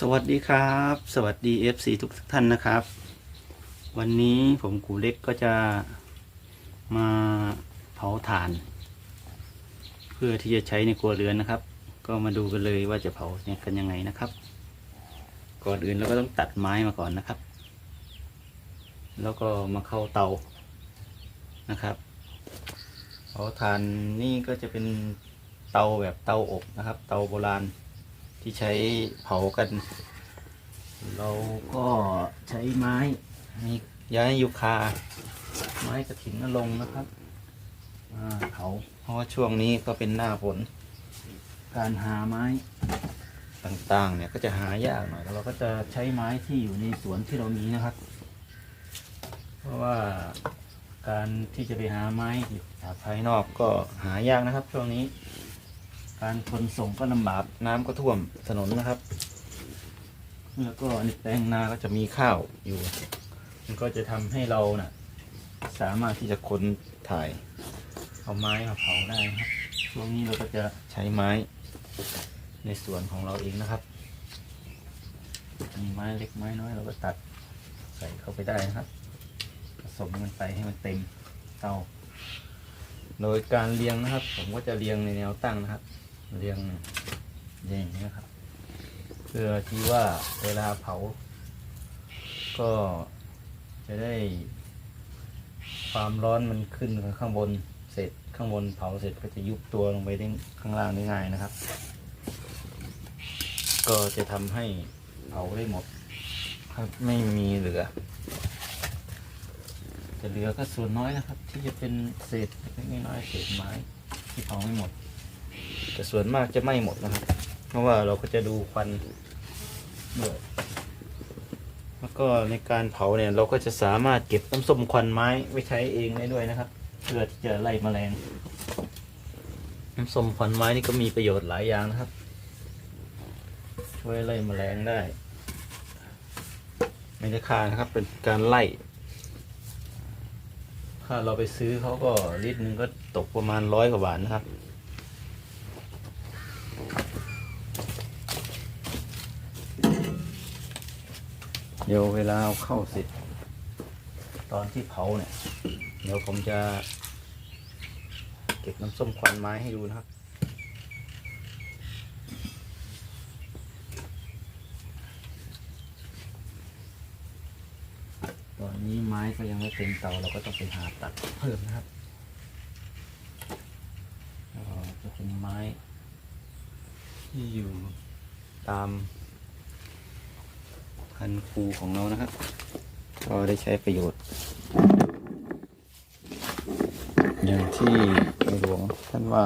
สวัสดีครับ สวัสดี FC ทุกท่านนะครับ วันนี้ผมกูเล็กก็จะมาเผาถ่าน เพื่อที่จะใช้ในครัวเรือนนะครับ ก็มาดูกันเลยว่าจะเผาเนี่ยกันยังไงนะครับ ก่อนอื่นเราก็ต้องตัดไม้มาก่อนนะครับ แล้วก็มาเข้าเตานะครับเผาถ่านนี่ก็จะเป็นเตาแบบเตาอบนะครับ เตาโบราณ ที่ใช้เผากัน เราก็ใช้ไม้ให้ย้ายยูคา ไม้กระถินนรงนะครับมาเผาเพราะว่าช่วงนี้ก็เป็นหน้าฝนการหาไม้ต่างๆ เนี่ยก็จะหายากหน่อยแล้วเราก็จะใช้ไม้ที่อยู่ในสวนที่เรามีนะครับ เพราะว่าการที่จะไปหาไม้จากภายนอกก็หายากนะครับ ช่วงนี้ การขนส่งก็ลำบากน้ำก็ท่วมถนนนะครับ แล้วก็ในแปลงนาก็จะมีข้าวอยู่ มันก็จะทำให้เรานะ่ะ สามารถที่จะขนถ่ายเอาไม้มาเผาได้นะครับช่วงนี้เราก็จะใช้ไม้ในสวนของเราเองนะครับ มีไม้เล็กไม้น้อยเราก็ตัดใส่เข้าไปได้นะครับ ผสมมันไปให้มันเต็มเตา โดยการเรียงนะครับ ผมก็จะเรียงในแนวตั้งนะครับ เรียงอย่างนี้ครับ เพื่อที่ว่าเวลาเผา ก็จะได้ ความร้อนมันขึ้นข้างบนเสร็จข้างบนเผาเสร็จก็จะยุบตัวลงไปได้ข้างล่างได้ง่ายนะครับ ก็จะทำให้เผาได้หมดครับไม่มีเหลือจะเหลือก็ส่วนน้อยนะครับ ที่จะเป็นเศษเล็กน้อยเศษไม้ที่เผาไม่หมด แต่ส่วนมากจะไหม้หมดนะครับ เพราะว่าเราก็จะดูควันด้วยแล้วก็ในการเผาเนี่ยเราก็จะสามารถเก็บน้ำส้มควันไม้ไว้ใช้เองได้ด้วยนะครับ เพื่อที่จะไล่แมลง น้ำส้มควันไม้นี่ก็มีประโยชน์หลายอย่างนะครับ ช่วยไล่แมลงได้ไม่ได้ค่านะครับ เป็นการไล่ถ้าเราไปซื้อเขาก็ลิตรหนึงก็ตกประมาณร้อยกว่าบาทนะครับ เดี๋ยวเวลาเอาเข้าเสร็จ ตอนที่เผาเนี่ย เดี๋ยวผมจะเก็บน้ำส้มควันไม้ให้ดูนะครับ ตอนนี้ไม้ก็ยังไม่เต็มเตาเราก็ต้องไปหาตัดเพิ่มนะครับก็จะเป็นไม้ที่อยู่ตาม คันคูของเรานะครับ ก็ได้ใช้ประโยชน์ อย่างที่ในหลวงท่านว่า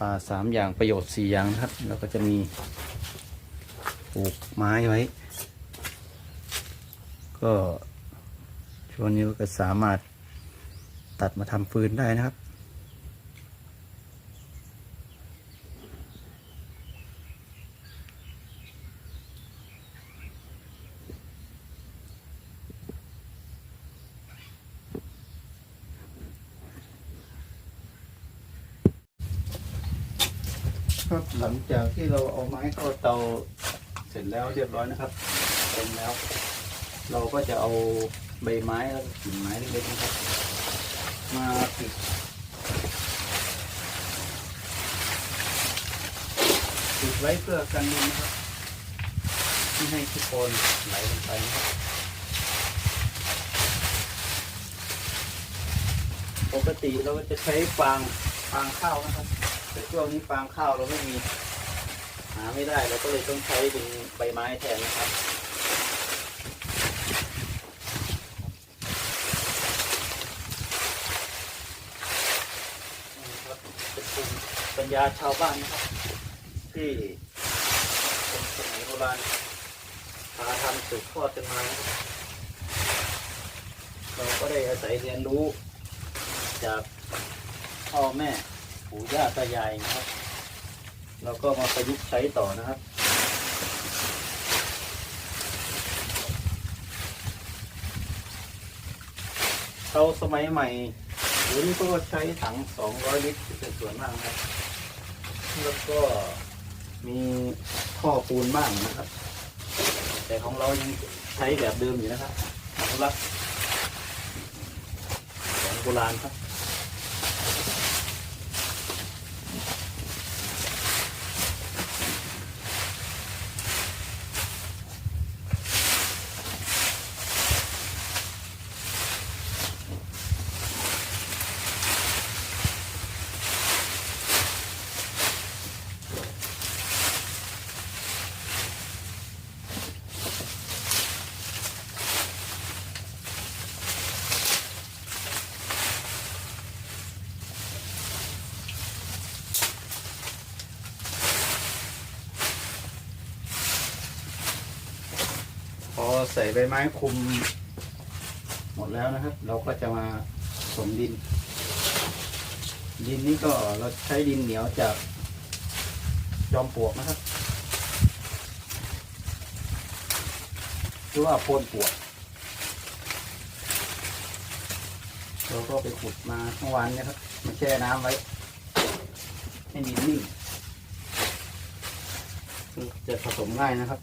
ป่าสามอย่างประโยชน์สี่อย่างครับ แล้วก็จะมีปลูกไม้ไว้ ก็ช่วงนี้ก็สามารถตัดมาทำฟืนได้นะครับ ครับหลัง จากที่เราเอาไม้เข้าเตาเสร็จแล้วเรียบร้อยนะครับเต็มแล้ว เราก็จะเอาใบไม้แล้วกิ่งไม้เล็กๆนะครับ มาปิดปิดไว้เพื่อกันลมนะครับไม่ให้ขี้โคนไหลลงไปนะครับปกติเราก็จะใช้ฟางฟางข้าวนะครับ แต่ช่วงนี้ฟางข้าวเราไม่มี หาไม่ได้เราก็เลยต้องใช้เป็นใบไม้แทนนะครับเป็นภูมิปัญญาชาวบ้านนะครับ ที่สมัยโบราณพาทำสืบทอดกันมาเราก็ได้อาศัยเรียนรู้จากพ่อแม่ปู่ย่าตายายนะครับ เราก็มาประยุกต์ใช้ต่อนะครับ เตาสมัยใหม่เดี๋ยวนี้ก็ใช้ถัง 200 ลิตรเป็นส่วนมากนะครับแล้วก็มีท่อปูนบ้างนะครับ แต่ของเรายังใช้แบบเดิมอยู่นะครับสำหรับของโบราณครับ พอ ใส่ใบไม้คุม หมดแล้วนะครับ เราก็จะมาผสมดิน ดินนี้ก็เราใช้ดินเหนียวจากจอมปลวกนะครับหรือว่าโพนปลวกเราก็ไปขุดมาเมื่อวานเนะครับมาแช่น้ำไว้ ให้ดินนิ่งจะผสมง่ายนะครับ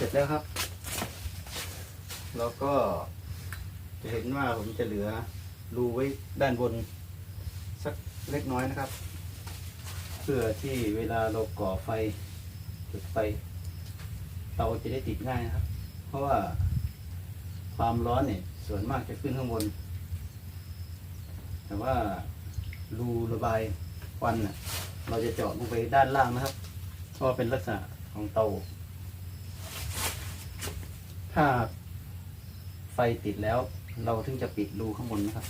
เสร็จแล้วครับ แล้วก็จะเห็นว่าผมจะเหลือรูไว้ด้านบน สักเล็กน้อยนะครับ เพื่อที่เวลาเราก่อไฟจุดไฟเตาจะได้ติดง่ายนะครับ เพราะว่าความร้อนเนี่ยส่วนมากจะขึ้นข้างบน แต่ว่ารูระบายควันน่ะเราจะเจาะลงไปด้านล่างนะครับเพราะเป็นลักษณะของเตา ถ้าไฟติดแล้ว เราถึงจะปิดรูข้างบนนะครับ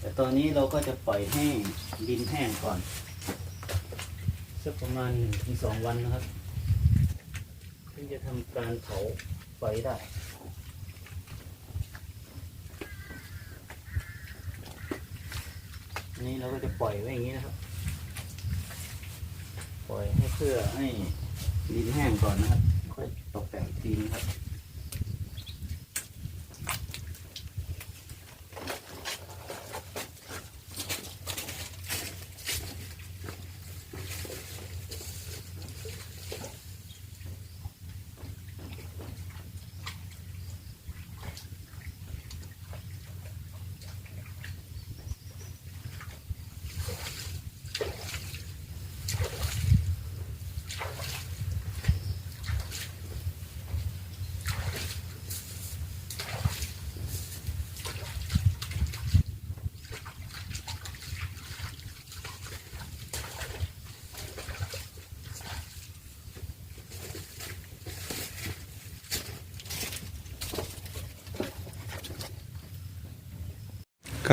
แต่ตอนนี้เราก็จะปล่อยให้ดินแห้งก่อนสักประมาณหนึ่งถึงสองวันนะครับถึงจะทำการเผาไฟได้นี้เราก็จะปล่อยไว้อย่างนี้นะครับ ปล่อยให้เพื่อให้ดินแห้งก่อนนะครับ ค่อยตกแต่งทีนะครับ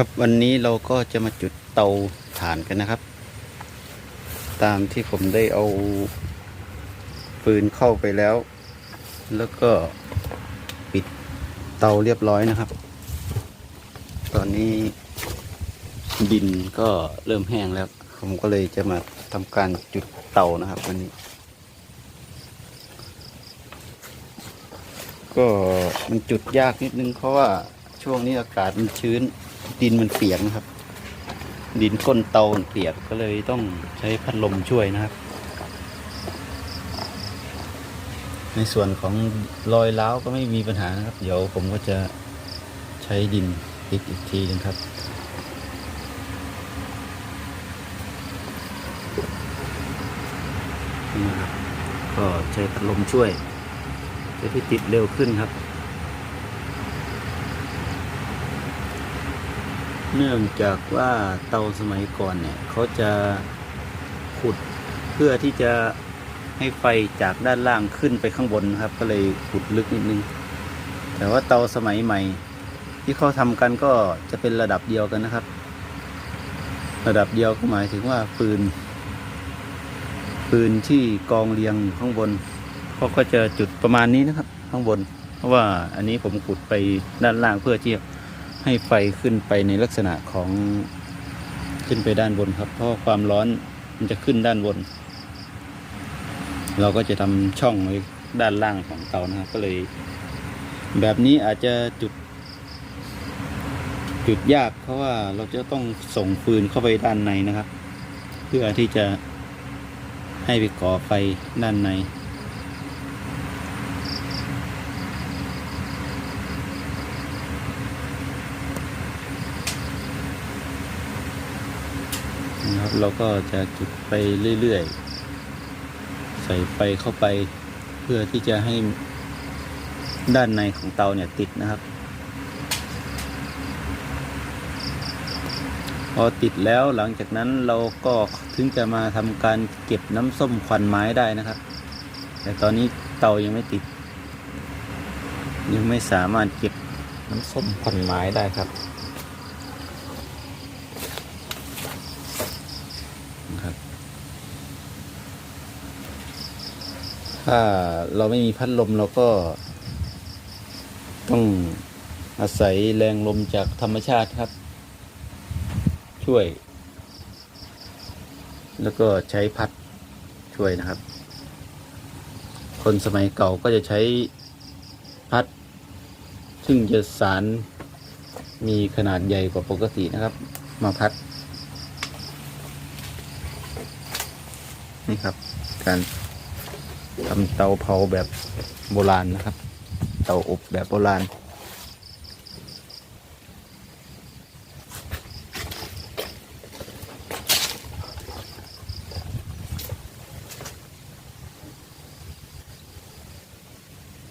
ครับวันนี้เราก็จะมาจุดเตาถ่านกันนะครับ ตามที่ผมได้เอาฟืนเข้าไปแล้ว แล้วก็ปิดเตาเรียบร้อยนะครับ ตอนนี้ดินก็เริ่มแห้งแล้ว ผมก็เลยจะมาทำการจุดเตานะครับวันนี้ ก็มันจุดยากนิดนึงเพราะว่าช่วงนี้อากาศมันชื้น ดินมันเปียกนะครับ ดินก้นเตามันเปียกก็เลยต้องใช้พัดลมช่วยนะครับ ในส่วนของรอยร้าวก็ไม่มีปัญหานะครับ เดี๋ยวผมก็จะใช้ดินปิดอีกทีนึงครับนี่ครับก็ใช้พัดลมช่วยจะที่ติดเร็วขึ้นครับ เนื่องจากว่าเตาสมัยก่อนเนี่ยเขาจะขุดเพื่อที่จะให้ไฟจากด้านล่างขึ้นไปข้างบนครับ ก็เลยขุดลึกนิดนึง แต่ว่าเตาสมัยใหม่ ที่เขาทำกันก็จะเป็นระดับเดียวกันนะครับ ระดับเดียวก็หมายถึงว่าปืน ปืนที่กองเรียงอยู่ข้างบนเขาก็จะจุดประมาณนี้นะครับ ข้างบน เพราะว่าอันนี้ผมขุดไปด้านล่างเพื่อเที่จะ ให้ไฟขึ้นไปในลักษณะของขึ้นไปด้านบนครับ เพราะความร้อนมันจะขึ้นด้านบน เราก็จะทำช่องไว้ด้านล่างของเตานะครับ ก็เลย แบบนี้อาจจะจุด จุดยากเพราะว่าเราจะต้องส่งฟืนเข้าไปด้านในนะครับ เพื่อที่จะให้ไปก่อไฟด้านใน นะครับ เราก็จะจุดไปเรื่อยๆ ใส่ไฟเข้าไปเพื่อที่จะให้ด้านในของเตาเนี่ยติดนะครับพอติดแล้วหลังจากนั้นเราก็ถึงจะมาทำการเก็บน้ำส้มควันไม้ได้นะครับ แต่ตอนนี้เตายังไม่ติด ยังไม่สามารถเก็บน้ำส้มควันไม้ได้ครับนะครับ ถ้าเราไม่มีพัดลมเราก็ ต้องอาศัยแรงลมจากธรรมชาติครับ ช่วย แล้วก็ใช้พัดช่วยนะครับ คนสมัยเก่าก็จะใช้พัด ซึ่งจะสารมีขนาดใหญ่กว่าปกตินะครับ มาพัด นี่ครับ การ ทำเตาเผาแบบโบราณนะครับ เตาอบแบบโบราณ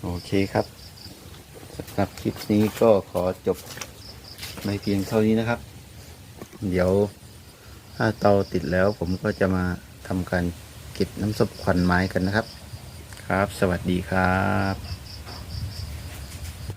โอเคครับสำหรับคลิปนี้ก็ขอจบในเพียงเท่านี้นะครับ เดี๋ยวถ้าเตาติดแล้วผมก็จะมาทำการเก็บน้ำซุปควันไม้กันนะครับ ครับ สวัสดีครับ